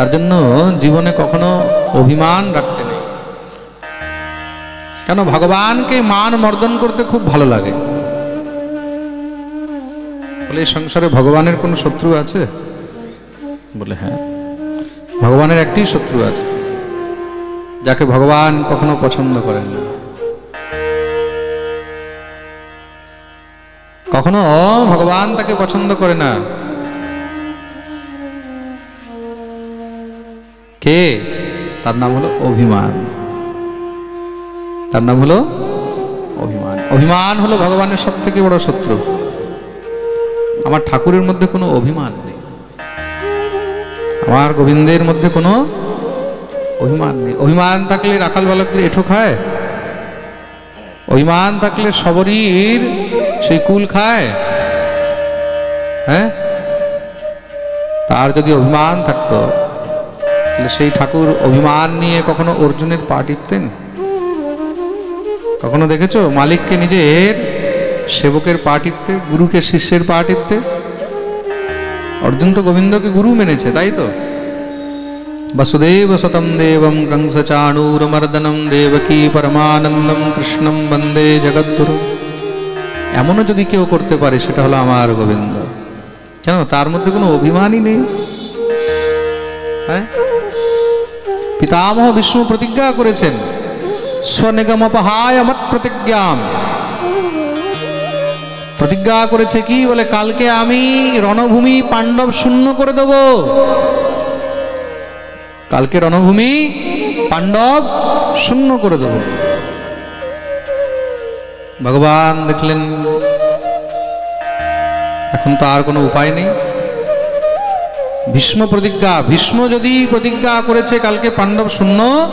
তার জন্য জীবনে কখনো অভিমান রাখতে নেই। কেন? ভগবানকে মান মর্দন করতে খুব ভালো লাগে। বলে, এই সংসারে ভগবানের কোনো শত্রু আছে? বলে হ্যাঁ ভগবানের একটি শত্রু আছে, যাকে ভগবান কখনো পছন্দ করেন না। কখনো ভগবান তাকে পছন্দ করে না। কে? তার নাম হলো অভিমান। তার নাম হলো অভিমান। অভিমান হলো ভগবানের সব থেকে বড় শত্রু। আমার ঠাকুরের মধ্যে কোনো অভিমান নেই। আমার গোবিন্দের মধ্যে কোনো অভিমান নেই। অভিমান থাকলে রাখাল বালকদের এঠো খায়। অভিমান থাকলে সবরীর সেই কুল খায়। হ্যাঁ? তার যদি অভিমান থাকতো তাহলে সেই ঠাকুর অভিমান নিয়ে কখনো অর্জুনের পা টিপতেন? কখনো দেখেছ? মালিককে নিজের সেবকের পা টিপতে, গুরুকে শিষ্যের পা টিপতে? অর্জুন তো গোবিন্দকে গুরু মেনেছে, তাই তো? বসুদেব সতম দেবম কংস চাণূরমর্দনম দেবকী পরমানন্দম কৃষ্ণম বন্দে জগদ্গুরু। এমনও যদি কেউ করতে পারে, সেটা হলো আমার গোবিন্দ। কেন? তার মধ্যে কোনো অভিমানই নেই। হ্যাঁ? পিতামহ বিষ্ণু প্রতিজ্ঞা করেছেন। স্বনিগমপহায় মত প্রতিজ্ঞাম। প্রতিজ্ঞা করেছে কি? বলে, কালকে আমি রণভূমি পাণ্ডব শূন্য করে দেব। কালকে রণভূমি পাণ্ডব শূন্য করে দেব। ভগবান দেখলেন, এখন তো আর কোনো উপায় নেই। ভীষ্ম প্রতিজ্ঞা, ভীষ্ম যদি প্রতিজ্ঞা করেছে কালকে পাণ্ডব শূন্য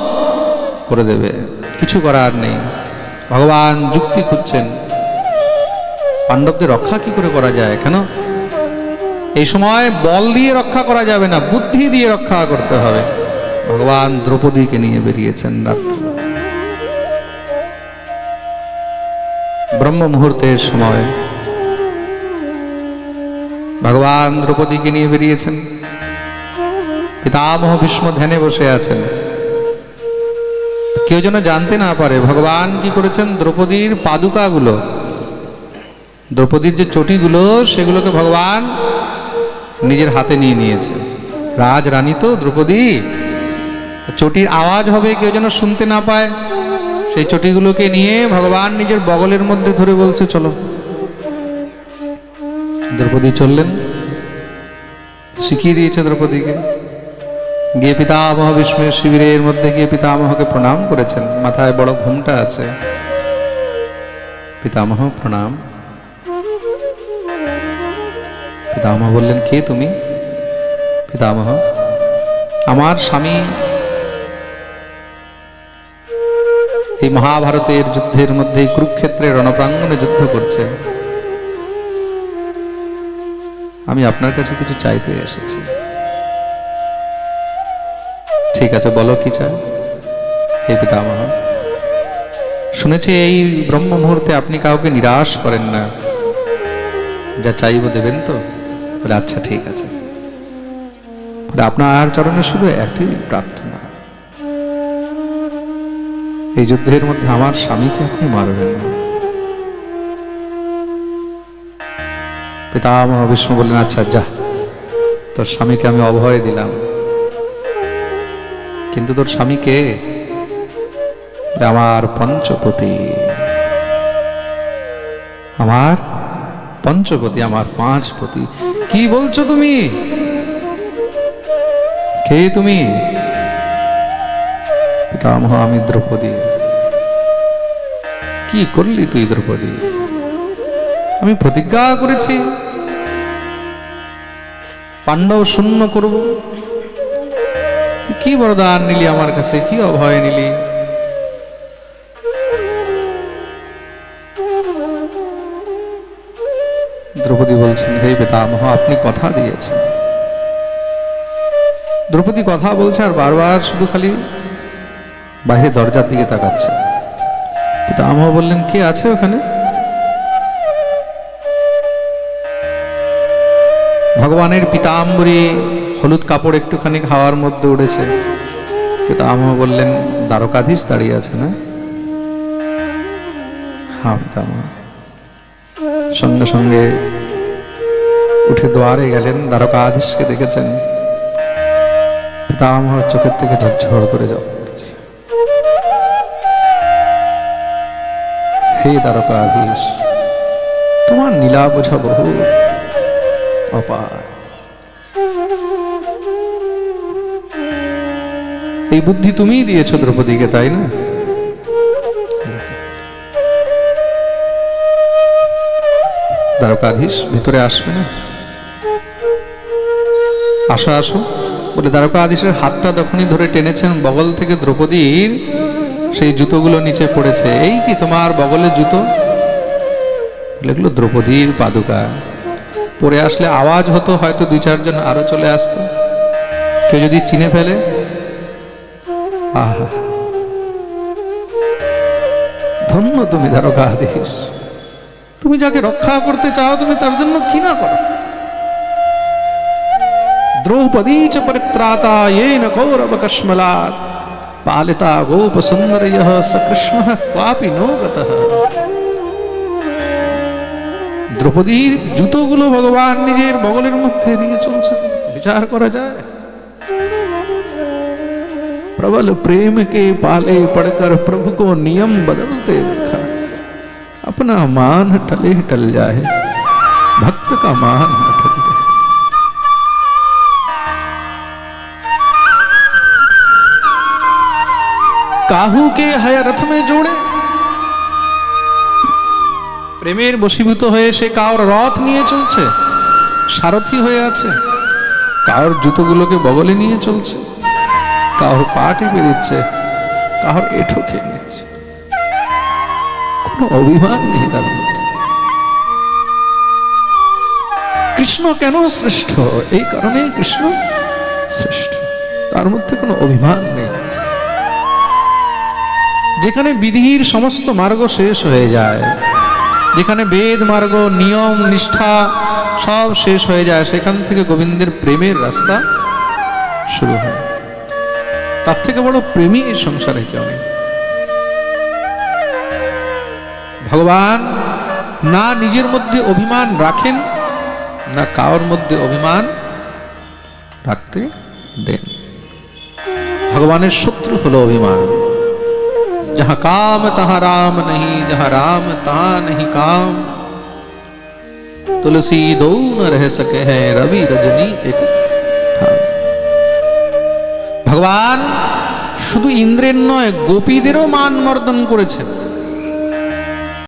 করে দেবে। কিছু করার নেই। ভগবান যুক্তি খুঁজছেন। পাণ্ডবদের রক্ষা কি করে করা যায় কেন? এই সময় বল দিয়ে রক্ষা করা যাবে না, বুদ্ধি দিয়ে রক্ষা করতে হবে। ভগবান দ্রৌপদীকে নিয়ে বেরিয়েছেন রাত্রে। ব্রহ্ম মুহূর্তের সময় ভগবান দ্রৌপদীকে নিয়ে বেরিয়েছেন। পিতামহ ভীষ্ম ধ্যানে বসে আছেন। কেউ যেন জানতে না পারে, ভগবান কি করেছেন? দ্রৌপদীর পাদুকাগুলো, দ্রৌপদীর যে চটিগুলো, সেগুলোকে ভগবান নিজের হাতে নিয়ে নিয়েছে। রাজ রানী তো, দ্রৌপদী। চটির আওয়াজ হবে, কেউ যেন শুনতে না পায়। সেই চটিগুলোকে নিয়ে ভগবান নিজের বগলের মধ্যে ধরে বলছে, চলো। দ্রৌপদী চললেন। শিখিয়ে দিয়েছে দ্রৌপদীকে। গিয়ে পিতামহ ভীষ্মের শিবিরের মধ্যে গিয়ে পিতামহকে প্রণাম করেছেন। মাথায় বড় ঘুমটা আছে। পিতামহ, প্রণাম। পিতামহ বললেন, কে তুমি? পিতামহ, আমার স্বামী। এই মহাভারতের যুদ্ধের মধ্যে এই কুরুক্ষেত্রের রণপ্রাঙ্গণে যুদ্ধ করছে। আমি আপনার কাছে কিছু চাইতে এসেছি। ঠিক আছে, বলো কি চাই? হে পিতামহ, শুনেছি এই ব্রহ্ম মুহূর্তে আপনি কাউকে নিরাশ করেন না। যা চাইব দেবেন তো? বলে আচ্ছা ঠিক আছে। আপনার চরণে শুধু একটি প্রার্থনা। এই যুদ্ধের মধ্যে আমার স্বামীকে আপনি মারবেন না। পিতামহ বিষ্ণু বললেন আচ্ছা যা। তোর স্বামীকে আমি অভয় দিলাম। কিন্তু তোর স্বামী কে? আমার পঞ্চপতি। আমার পঞ্চপতি, আমার পাঁচ পতি কি বলছো তুমি? কে তুমি? পিতামহ, আমি দ্রৌপদী। কি করলি তুই দ্রৌপদী? আমি প্রতিজ্ঞা করেছি। পাণ্ডব শূন্য করব। তুই কি বরদান নিলি আমার কাছে? কি অভয় নিলি? দ্রৌপদী বলছেন, হে পিতামহ আপনি কথা দিয়েছেন। দ্রৌপদী কথা বলছে আর বারবার শুধু খালি বাইরে দরজার দিকে তাকাচ্ছে। পিতামহ বললেন, কে আছে ওখানে? ভগবানের পিতাম্বরী হলুদ কাপড় একটুখানি হাওয়ার মধ্যে উড়েছে। পিতামহ বললেন, দ্বারকাধীশ দাঁড়িয়ে আছে না? হ্যাঁ পিতামহ সঙ্গে সঙ্গে উঠে দ্বারে গেলেন, দ্বারকাধীশকে দেখেছেন। পিতামহর চোখের থেকে ঝরঝর করে পড়ছে। হে দ্বারকাধীশ, তোমার নীলা বোঝা বহু অপার। এই বুদ্ধি তুমিই দিয়েছ দ্রৌপদীকে তাই না? দ্বারকাধীশ ভিতরে আসবে না? আসো আসো। বলে দ্বারকাধীশের হাতটা তখনই ধরে টেনেছেন বগল থেকে দ্রৌপদীর। সেই জুতোগুলো নিচে পড়েছে। এই কি তোমার বগলে জুতো? বলে, এগুলো দ্রৌপদীর পাদুকা। পরে আসলে আওয়াজ হতো হয়তো দুই চারজন আরও চলে আসতো। কেউ যদি চিনে ফেলে আহা ধন্য তুমি দ্বারকাধীশ তুমি যাকে রক্ষা করতে চাও, তুমি তার জন্য কি না করো। দ্রৌপদী চ পরিত্রাতা येन কৌরব কশ্মলাত পালিতা গোপ সুন্দর স কৃষ্ণ ক্বাপি নো গতঃ। দ্রৌপদীর জুতোগুলো ভগবান নিজের বগলের মধ্যে নিয়ে চলছে বিচার করা যায়। प्रबल प्रेम के पाले पड़कर प्रभु को नियम बदलते देखा अपना मान टले टल जाए भक्त का मान न टलते কাহু কে হায় রথ মে জোড়ে প্রেমের বশীভূত হয়ে সে কাউর রথ নিয়ে চলছে সারথি হয়ে আছে কাউর জুতোগুলোকে বগলে নিয়ে চলছে কাহর পা টিপে দিচ্ছে কাহর এঠো খেয়ে নিচ্ছে কোনো অভিমান নেই তার কৃষ্ণ কেন শ্রেষ্ঠ? এই কারণেই কৃষ্ণ শ্রেষ্ঠ। তার মধ্যে কোনো অভিমান নেই। যেখানে বিধির সমস্ত মার্গ শেষ হয়ে যায়, যেখানে বেদ মার্গ, নিয়ম, নিষ্ঠা সব শেষ হয়ে যায়, সেখান থেকে গোবিন্দের প্রেমের রাস্তা শুরু হয়। তার থেকে বড় প্রেমী এই সংসারে কেউ নেই ভগবান না নিজের মধ্যে অভিমান রাখেন না কারোর মধ্যে অভিমান রাখতে দেন ভগবানের শত্রু হলো অভিমান जहां काम तहां राम नहीं जहां राम तहां नहीं काम तुलसी दो न रह सके हैं रवि रजनी एक ठाम। ভগবান শুধু ইন্দ্রের নয় গোপীদেরও মান মর্দন করেছেন।